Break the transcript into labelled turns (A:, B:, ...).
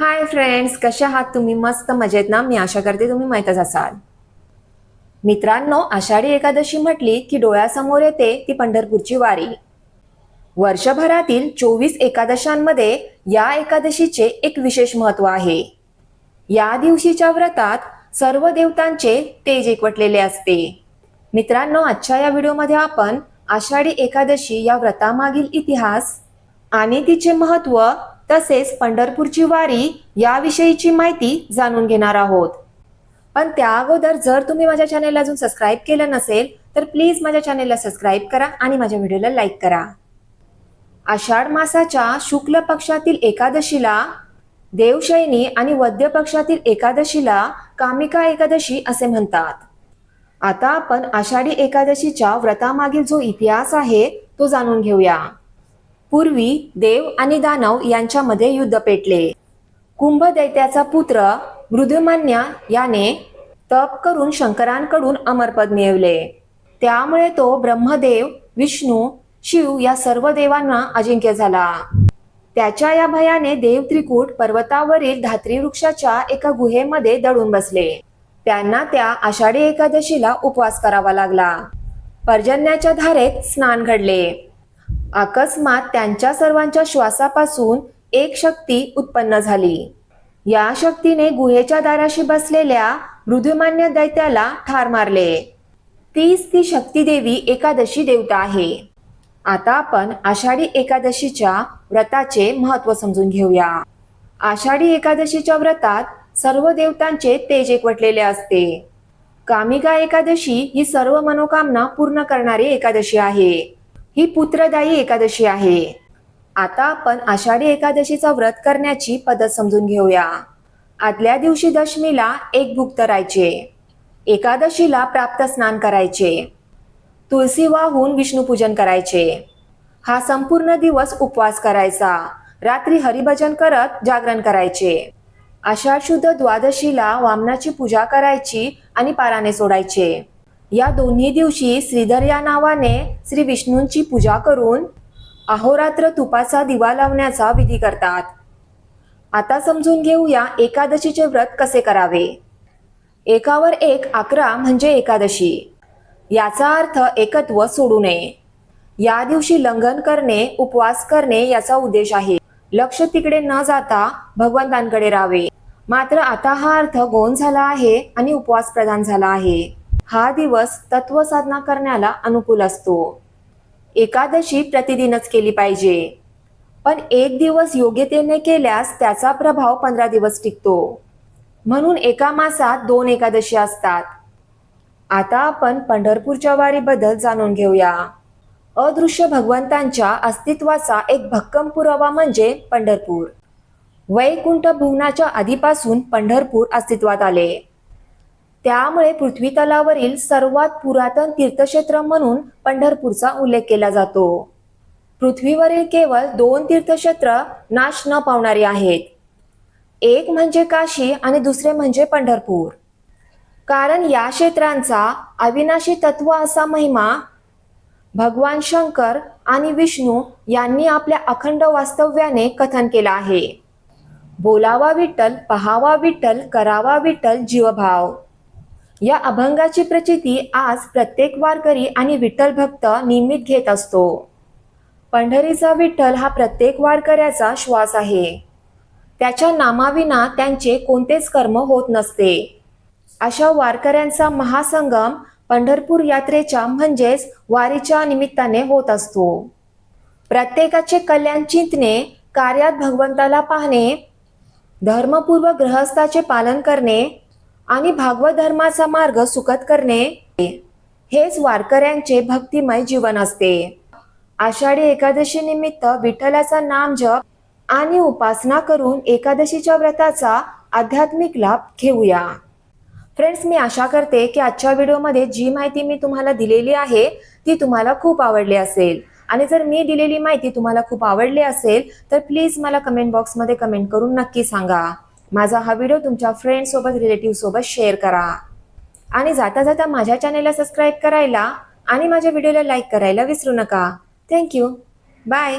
A: Hi friends कशा आहात तुम्ही? मस्त मजेत ना? मी आशा करते तुम्ही माहीतच असाल. मित्रांनो आषाढी एकादशी म्हटली की डोळ्यासमोर येते ती पंढरपूरची वारी. वर्षभरातील चोवीस एकादशांमध्ये या एकादशीचे एक विशेष महत्त्व आहे. या दिवशीच्या व्रतात सर्व देवतांचे तेज एकवटलेले असते. मित्रांनो आजच्या या व्हिडिओमध्ये आपण आषाढी एकादशी या व्रतामागील इतिहास आणि तिचे महत्त्व तसेच पंढरपूरची वारी याविषयीची माहिती जाणून घेणार आहोत. पण त्या अगोदर जर तुम्ही माझ्या चॅनेलला अजून सबस्क्राईब केलं नसेल तर प्लीज माझ्या चॅनेलला सबस्क्राईब करा आणि माझ्या व्हिडिओला लाईक करा. आषाढ मासाच्या शुक्ल पक्षातील एकादशीला देवशयनी आणि वद्य पक्षातील एकादशीला कामिका एकादशी असे म्हणतात. आता आपण आषाढी एकादशीच्या व्रतामागील जो इतिहास आहे तो जाणून घेऊया. पूर्वी देव आणि दानव यांच्यामध्ये युद्ध पेटले. कुंभ दैत्याचा पुत्र मृदुमान्य याने तप करून शंकरांकडून अमरपद मिळवले. त्यामुळे तो ब्रह्मदेव विष्णू शिव या सर्व देवांना अजिंक्य झाला. त्याच्या या भयाने देव त्रिकूट पर्वतावरील धात्री वृक्षाच्या एका गुहेमध्ये दडून बसले. त्यांना त्या आषाढी एकादशीला उपवास करावा लागला. पर्जन्याच्या धारेत स्नान घडले. अकस्मात त्यांच्या सर्वांच्या श्वासापासून एक शक्ती उत्पन्न झाली. या शक्तीने गुहेच्या दाराशी बसलेल्या मृदुमान्य दैत्याला ठार मारले. तीच ती शक्ती देवी एकादशी देवता आहे. आता आपण आषाढी एकादशीच्या व्रताचे महत्त्व समजून घेऊया. आषाढी एकादशीच्या व्रतात सर्व देवतांचे तेज एकवटलेले असते. कामिका एकादशी ही सर्व मनोकामना पूर्ण करणारी एकादशी आहे. ही पुत्रदायी एकादशी आहे. आता आपण आषाढी एकादशीचा व्रत करण्याची पद्धत समजून घेऊया. आदल्या दिवशी दशमीला एक भुक्त राहायचे. एकादशीला प्राप्त स्नान करायचे. तुळसी वाहून विष्णूपूजन करायचे. हा संपूर्ण दिवस उपवास करायचा. रात्री हरिभजन करत जागरण करायचे. आषाढ शुद्ध द्वादशीला वामनाची पूजा करायची आणि पाराने सोडायचे. या दोन्ही दिवशी श्रीधर या नावाने श्री विष्णूंची पूजा करून अहोरात्र तुपाचा दिवा लावण्याचा विधी करतात. आता समजून घेऊया एकादशीचे व्रत कसे करावे. एकावर एक अकरा म्हणजे एकादशी. याचा अर्थ एकत्व सोडू नये. या दिवशी लंघन करणे उपवास करणे याचा उद्देश आहे. लक्ष तिकडे न जाता भगवंतांकडे राहावे. मात्र आता हा अर्थ गोंद झाला आहे आणि उपवास प्रधान झाला आहे. हा दिवस तत्वसाधना करण्याला अनुकूल असतो. एकादशी प्रतिदिनच केली पाहिजे. पण एक दिवस योग्यतेने केल्यास त्याचा प्रभाव पंधरा दिवस टिकतो. म्हणून एका मासात दोन एकादशी असतात. आता आपण पंढरपूरच्या वारीबद्दल जाणून घेऊया. अदृश्य भगवंतांच्या अस्तित्वाचा एक भक्कम पुरावा म्हणजे पंढरपूर. वैकुंठ भुवनाच्या आधीपासून पंढरपूर अस्तित्वात आले. त्यामुळे पृथ्वी तलावरील सर्वात पुरातन तीर्थक्षेत्र म्हणून पंढरपूरचा उल्लेख केला जातो. पृथ्वीवरील केवळ दोन तीर्थक्षेत्र नाश न पावणारी आहेत. एक म्हणजे काशी आणि दुसरे म्हणजे पंढरपूर. कारण या क्षेत्रांचा अविनाशी तत्व असा महिमा भगवान शंकर आणि विष्णू यांनी आपल्या अखंड वास्तव्याने कथन केला आहे. बोलावा विठ्ठल पहावा विठ्ठल करावा विठ्ठल जीवभाव. या अभंगाची प्रचिती आज प्रत्येक वारकरी आणि विठ्ठल भक्त नियमित घेत असतो. पंढरीचा विठ्ठल हा प्रत्येक वारकऱ्याचा श्वास आहे. त्याच्या नामाविना त्यांचे कोणतेच कर्म होत नसते. अशा वारकऱ्यांचा महासंगम पंढरपूर यात्रेच्या म्हणजेच वारीच्या निमित्ताने होत असतो. प्रत्येकाचे कल्याण चिंतणे कार्यात भगवंताला पाहणे धर्मपूर्व गृहस्थाचे पालन करणे आणि भागवत धर्माचा मार्ग सुखद करणे हेच वारकऱ्यांचे भक्तिमय जीवन असते. आषाढी एकादशी निमित्त विठ्ठलाचा नाम जप आणि उपासना करून एकादशीच्या व्रताचा आध्यात्मिक लाभ घेऊया. फ्रेंड्स मी आशा करते की आजच्या व्हिडिओमध्ये जी माहिती मी तुम्हाला दिलेली आहे ती तुम्हाला खूप आवडली असेल. आणि जर मी दिलेली माहिती तुम्हाला खूप आवडली असेल तर प्लीज मला कमेंट बॉक्समध्ये कमेंट करून नक्की सांगा. माझा हा व्हिडिओ तुमच्या फ्रेंडसोबत रिलेटिव्हसोबत शेअर करा. आणि जाता जाता माझ्या चॅनेलला सबस्क्राईब करायला आणि माझ्या व्हिडिओला लाईक करायला विसरू नका. Thank you bye